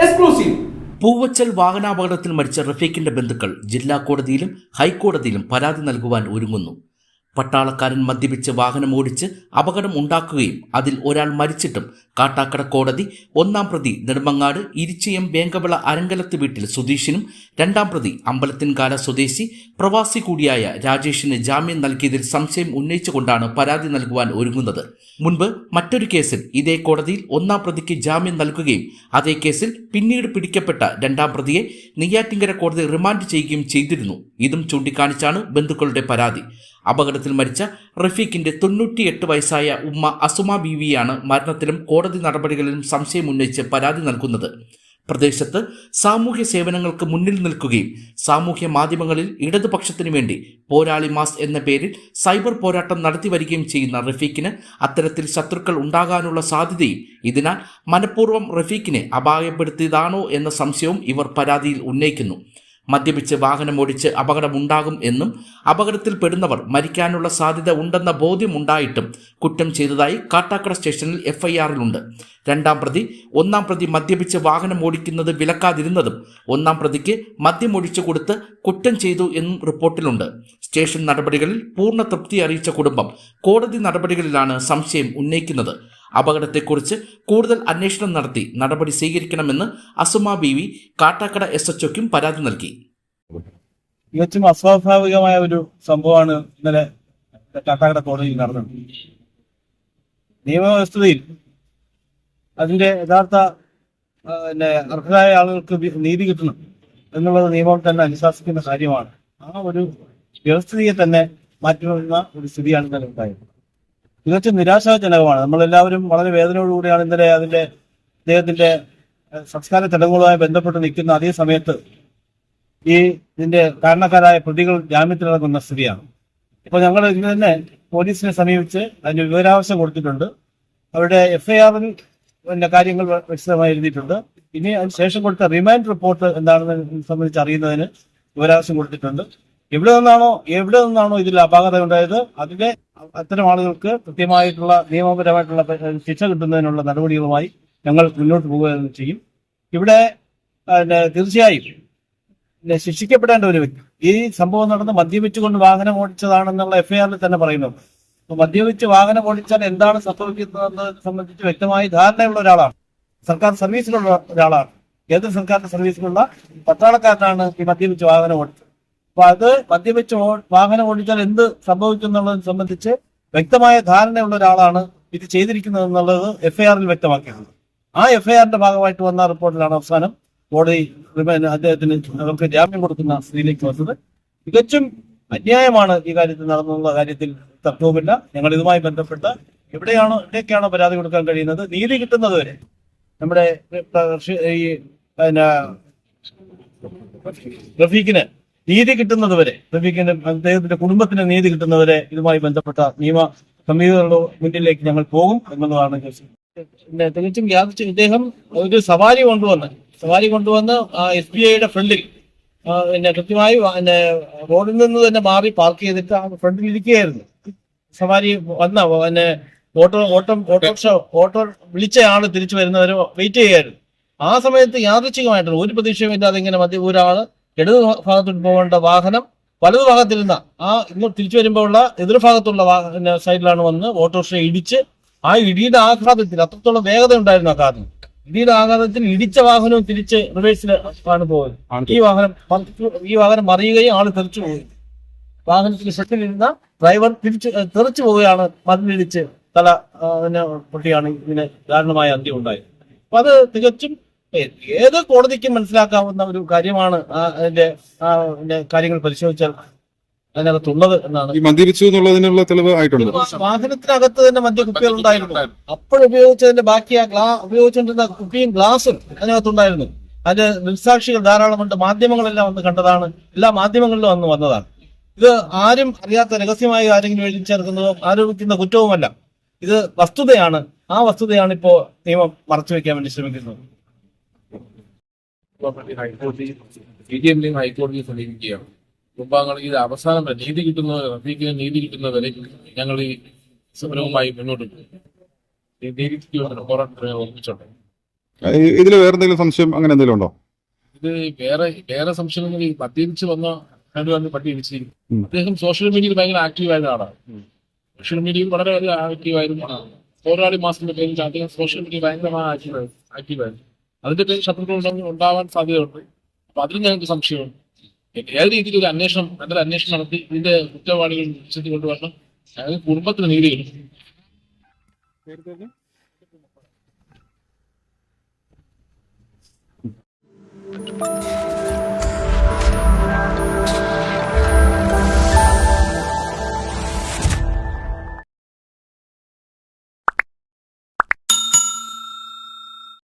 Exclusive Poovachal വാഹനാപകടത്തിൽ മരിച്ച റഫീഖിന്റെ ബന്ധുക്കൾ ജില്ലാ കോടതിയിലും ഹൈക്കോടതിയിലും പരാതി നൽകുവാൻ ഒരുങ്ങുന്നു. പട്ടാളക്കാരൻ മദ്യപിച്ച് വാഹനം ഓടിച്ച് അപകടം ഉണ്ടാക്കുകയും അതിൽ ഒരാൾ മരിച്ചിട്ടും കാട്ടാക്കട കോടതി ഒന്നാം പ്രതി നെടുമങ്ങാട് ഇരിച്ചിയം വേങ്കവിള അരങ്കലത്ത് വീട്ടിൽ സുധീഷിനും രണ്ടാം പ്രതി അമ്പലത്തിൻകാല സ്വദേശി പ്രവാസി കൂടിയായ രാജേഷിന് ജാമ്യം നൽകിയതിൽ സംശയം ഉന്നയിച്ചുകൊണ്ടാണ് പരാതി നൽകുവാൻ ഒരുങ്ങുന്നത്. മുൻപ് മറ്റൊരു കേസിൽ ഇതേ കോടതിയിൽ ഒന്നാം പ്രതിക്ക് ജാമ്യം നൽകുകയും അതേ കേസിൽ പിന്നീട് പിടിക്കപ്പെട്ട രണ്ടാം പ്രതിയെ നെയ്യാറ്റിങ്കര കോടതി റിമാൻഡ് ചെയ്യുകയും ചെയ്തിരുന്നു. ഇതും ചൂണ്ടിക്കാണിച്ചാണ് ബന്ധുക്കളുടെ പരാതി. അപകടത്തിൽ മരിച്ച റഫീഖിന്റെ തൊണ്ണൂറ്റിയെട്ട് വയസ്സായ ഉമ്മ അസുമ ബീവിയാണ് മരണത്തിലും കോടതി നടപടികളിലും സംശയമുന്നയിച്ച് പരാതി നൽകുന്നത്. പ്രദേശത്ത് സാമൂഹ്യ സേവനങ്ങൾക്ക് മുന്നിൽ നിൽക്കുകയും സാമൂഹ്യ മാധ്യമങ്ങളിൽ ഇടതുപക്ഷത്തിനു വേണ്ടി പോരാളി മാസ് എന്ന പേരിൽ സൈബർ പോരാട്ടം നടത്തി വരികയും ചെയ്യുന്ന റഫീഖിന് അത്തരത്തിൽ ശത്രുക്കൾ ഉണ്ടാകാനുള്ള സാധ്യതയും ഇതിനാൽ മനഃപൂർവം റഫീഖിനെ അപായപ്പെടുത്തിയതാണോ എന്ന സംശയവും ഇവർ പരാതിയിൽ ഉന്നയിക്കുന്നു. മദ്യപിച്ച് വാഹനമോടിച്ച് അപകടമുണ്ടാകും എന്നും അപകടത്തിൽപ്പെടുന്നവർ മരിക്കാനുള്ള സാധ്യത ഉണ്ടെന്ന ബോധ്യമുണ്ടായിട്ടും കുറ്റം ചെയ്തതായി കാട്ടാക്കട സ്റ്റേഷനിൽ എഫ്ഐആറിലുണ്ട്. രണ്ടാം പ്രതി ഒന്നാം പ്രതി മദ്യപിച്ച് വാഹനം ഓടിക്കുന്നത് വിലക്കാതിരുന്നതും ഒന്നാം പ്രതിക്ക് മദ്യം ഒഴിച്ചു കൊടുത്ത് കുറ്റം ചെയ്തു എന്നും റിപ്പോർട്ടിലുണ്ട്. സ്റ്റേഷൻ നടപടികളിൽ പൂർണ തൃപ്തി അറിയിച്ച കുടുംബം കോടതി നടപടികളിലാണ് സംശയം ഉന്നയിക്കുന്നത്. അപകടത്തെക്കുറിച്ച് കൂടുതൽ അന്വേഷണം നടത്തി നടപടി സ്വീകരിക്കണമെന്ന് അസുമ ബീവി കാട്ടാക്കട എസ് എച്ച് പരാതി നൽകി. തികച്ചും അസ്വാഭാവികമായ ഒരു സംഭവമാണ് ഇന്നലെ കാട്ടാക്കട കോടതിയിൽ നടന്നത്. നിയമവ്യവസ്ഥയിൽ അതിന്റെ യഥാർത്ഥ പിന്നെ അർഹരായ ആളുകൾക്ക് നീതി കിട്ടണം എന്നുള്ളത് നിയമം തന്നെ അനുശാസിക്കുന്ന കാര്യമാണ്. ആ ഒരു വ്യവസ്ഥിതിയെ തന്നെ മാറ്റുന്ന ഒരു സ്ഥിതിയാണ് ഇന്നലെ ഉണ്ടായത്. തികച്ചും നിരാശാജനകമാണ്. നമ്മളെല്ലാവരും വളരെ വേദനയോടുകൂടിയാണ് ഇന്നലെ അതിന്റെ അദ്ദേഹത്തിന്റെ സംസ്കാര ചടങ്ങുകളുമായി ബന്ധപ്പെട്ട് നിൽക്കുന്ന അതേ സമയത്ത് ഈ ഇതിന്റെ കാരണക്കാരായ പ്രതികൾ ജാമ്യത്തിലിറങ്ങുന്ന സ്ഥിതിയാണ്. ഇപ്പൊ ഞങ്ങൾ ഇന്ന് തന്നെ പോലീസിനെ സമീപിച്ച് അതിന് വിവരാവശ്യം കൊടുത്തിട്ടുണ്ട്. അവരുടെ എഫ്ഐആറിൽ പിന്നെ കാര്യങ്ങൾ വ്യക്തമായി എഴുതിയിട്ടുണ്ട്. ഇനി അതിന് ശേഷം കൊടുത്ത റിമാൻഡ് റിപ്പോർട്ട് എന്താണെന്ന് സംബന്ധിച്ച് അറിയുന്നതിന് വിവരാവശ്യം കൊടുത്തിട്ടുണ്ട്. എവിടെ നിന്നാണോ എവിടെ നിന്നാണോ ഇതിൽ അപാകത ഉണ്ടായത് അതിന്റെ അത്തരം ആളുകൾക്ക് കൃത്യമായിട്ടുള്ള നിയമപരമായിട്ടുള്ള ശിക്ഷ കിട്ടുന്നതിനുള്ള നടപടികളുമായി ഞങ്ങൾ മുന്നോട്ട് പോവുക ചെയ്യും. ഇവിടെ തീർച്ചയായും ശിക്ഷിക്കപ്പെടേണ്ട ഒരു വ്യക്തി. ഈ സംഭവം നടന്ന് മദ്യപിച്ചുകൊണ്ട് വാഹനം ഓടിച്ചതാണെന്നുള്ള എഫ്ഐആറിൽ തന്നെ പറയുന്നു. മദ്യപിച്ച് വാഹനം ഓടിച്ചാൽ എന്താണ് സംഭവിക്കുന്നതെന്ന് സംബന്ധിച്ച് വ്യക്തമായി ധാരണയുള്ള ഒരാളാണ്. സർക്കാർ സർവീസിലുള്ള ഒരാളാണ്. കേന്ദ്ര സർക്കാരിന്റെ സർവീസിലുള്ള പട്ടാളക്കാരനാണ് ഈ മദ്യപിച്ച് വാഹനം ഓടിച്ചത്. അപ്പൊ അത് മദ്യപിച്ച് വാഹനം ഓടിച്ചാൽ എന്ത് സംഭവിക്കും എന്നുള്ളതിനെ സംബന്ധിച്ച് വ്യക്തമായ ധാരണയുള്ള ഒരാളാണ് ഇത് ചെയ്തിരിക്കുന്നത് എന്നുള്ളത് എഫ്ഐആറിൽ വ്യക്തമാക്കിയിട്ടുണ്ട്. ആ എഫ്ഐആറിന്റെ ഭാഗമായിട്ട് വന്ന റിപ്പോർട്ടിലാണ് അവസാനം കോടതി അദ്ദേഹത്തിന് അവർക്ക് ജാമ്യം കൊടുക്കുന്ന സ്ഥിതിയിലേക്ക് വന്നത്. തികച്ചും അന്യായമാണ് ഈ കാര്യത്തിൽ നടന്നുള്ള കാര്യത്തിൽ തർക്കവുമില്ല. ഞങ്ങൾ ഇതുമായി ബന്ധപ്പെട്ട് എവിടെയാണോ എവിടെയൊക്കെയാണോ പരാതി കൊടുക്കാൻ കഴിയുന്നത് നീതി കിട്ടുന്നത് വരെ. നമ്മുടെ ഈ പിന്നെ റഫീഖിന് നീതി കിട്ടുന്നതുവരെ വരെ അദ്ദേഹത്തിന്റെ കുടുംബത്തിന് നീതി കിട്ടുന്നവരെ ഇതുമായി ബന്ധപ്പെട്ട നിയമ സമീപങ്ങളുടെ മുന്നിലേക്ക് ഞങ്ങൾ പോകും എന്നുള്ളതാണ് തികച്ചും യാദൃച്ഛികം ഇദ്ദേഹം ഒരു സവാരി കൊണ്ടുവന്ന് സവാരി കൊണ്ടുവന്ന് എസ് ബി ഐയുടെ ഫ്രണ്ടിൽ പിന്നെ കൃത്യമായി പിന്നെ റോഡിൽ നിന്ന് തന്നെ മാറി പാർക്ക് ചെയ്തിട്ട് ആ ഫ്രണ്ടിൽ ഇരിക്കുകയായിരുന്നു. സവാരി വന്ന പിന്നെ ഓട്ടോ ഓട്ടം ഓട്ടോറിക്ഷ ഓട്ടോ വിളിച്ച ആൾ തിരിച്ചു വരുന്നവരെ വെയിറ്റ് ചെയ്യായിരുന്നു ആ സമയത്ത് യാദൃച്ഛികമായിട്ടുള്ള ഒരു പ്രതീക്ഷയും ഇല്ലാതെ ഇങ്ങനെ മധ്യ ഒരാൾ ഇടത് ഭാഗത്തോട്ട് പോകേണ്ട വാഹനം വലതു ഭാഗത്തിരുന്ന ആ ഇങ്ങോട്ട് തിരിച്ചു വരുമ്പോൾ ഉള്ള എതിർഭാഗത്തുള്ള പിന്നെ സൈഡിലാണ് വന്ന് ഓട്ടോറിക്ഷ ഇടിച്ച് ആ ഇടിയുടെ ആഘാതത്തിൽ അത്രത്തോളം വേഗത ഉണ്ടായിരുന്നു ആ കാറിന്. ഇടിയുടെ ആഘാതത്തിൽ ഇടിച്ച വാഹനവും തിരിച്ച് റിവേഴ്സിൽ ആണ് പോകുന്നത് ഈ വാഹനം ഈ വാഹനം മറിയുകയും ആൾ തെറിച്ചു പോയി. വാഹനത്തിന് ഫ്രണ്ടിലിരുന്ന ഡ്രൈവർ തിരിച്ച് തെറിച്ചു പോവുകയാണ്. മതിലിടിച്ച് തല പിന്നെ പൊട്ടിയാണ്. ഇതിന് ദാരുണമായ അന്ത്യം ഉണ്ടായത്. അപ്പൊ അത് തികച്ചും ഏത് കോടതിക്കും മനസ്സിലാക്കാവുന്ന ഒരു കാര്യമാണ് അതിന്റെ ആ കാര്യങ്ങൾ പരിശോധിച്ചാൽ അതിനകത്തുള്ളത് എന്നാണ്. മദ്യപിച്ചു എന്നുള്ളതിനുള്ള തെളിവ് ആയിട്ടുണ്ട്. വാഹനത്തിനകത്ത് തന്നെ മദ്യക്കുപ്പികൾ ഉണ്ടായിരുന്നു. അപ്പോഴുപയോഗിച്ചതിന്റെ ബാക്കി ആ ഗ്ലാ ഉപയോഗിച്ചുകൊണ്ടിരുന്ന കുപ്പിയും ഗ്ലാസും അതിനകത്തുണ്ടായിരുന്നു. അതിന്റെ ദൃക്സാക്ഷികൾ ധാരാളമുണ്ട്. മാധ്യമങ്ങളെല്ലാം വന്ന് കണ്ടതാണ്. എല്ലാ മാധ്യമങ്ങളിലും വന്ന് വന്നതാണ്. ഇത് ആരും അറിയാത്ത രഹസ്യമായി ആരെങ്കിലും എഴുതി ചേർക്കുന്നതോ ആരോപിക്കുന്ന കുറ്റവുമല്ല. ഇത് വസ്തുതയാണ്. ആ വസ്തുതയാണ് ഇപ്പോ നിയമം മറച്ചു വെക്കാൻ വേണ്ടി ശ്രമിക്കുന്നത്. ഹൈക്കോടതി സി ജി എമ്മിനെയും ഹൈക്കോടതിയെ സമീപിക്കുകയാണ്. കുടുംബാംഗങ്ങൾ ഇത് അവസാനം വരെ നീതി കിട്ടുന്നവരെ റഫീഖിന് നീതി കിട്ടുന്നവരെ ഞങ്ങൾ ഈ സമരവുമായി മുന്നോട്ട് പോകും. പോരാട്ടത്തിന് ഓർമ്മിച്ചുണ്ട് ഇതിൽ വേറെ എന്തെങ്കിലും സംശയം അങ്ങനെ എന്തെങ്കിലും ഉണ്ടോ? ഇത് വേറെ വേറെ സംശയം ഈ മദ്യപിച്ച് വന്ന രണ്ടുപേരും പട്ടി ഇടിച്ചിരിക്കും അദ്ദേഹം സോഷ്യൽ മീഡിയയിൽ ഭയങ്കര ആക്റ്റീവ് ആയ ആളാണ്. സോഷ്യൽ മീഡിയയിൽ വളരെ വളരെ ആക്റ്റീവ് ആയിരുന്നു. പോരാളി മാസത്തിന്റെ പേരിൽ അദ്ദേഹം സോഷ്യൽ മീഡിയ ഭയങ്കരമായി ആക്റ്റീവ് ആക്റ്റീവ് ആയിരുന്നു. അതിന്റെ പേരിൽ ശത്രുക്കൾ ഉണ്ടെങ്കിൽ ഉണ്ടാവാൻ സാധ്യതയുണ്ട്. അപ്പൊ അതിലും ഞങ്ങൾക്ക് സംശയമുണ്ട്. ഏത് രീതിയിൽ ഒരു അന്വേഷണം നല്ലൊരു അന്വേഷണം നടത്തി ഇതിന്റെ കുറ്റവാളികൾ വിളിച്ചെത്തി കൊണ്ടുവരണം. ഞങ്ങൾക്ക് കുടുംബത്തിന് നീതി കിട്ടും.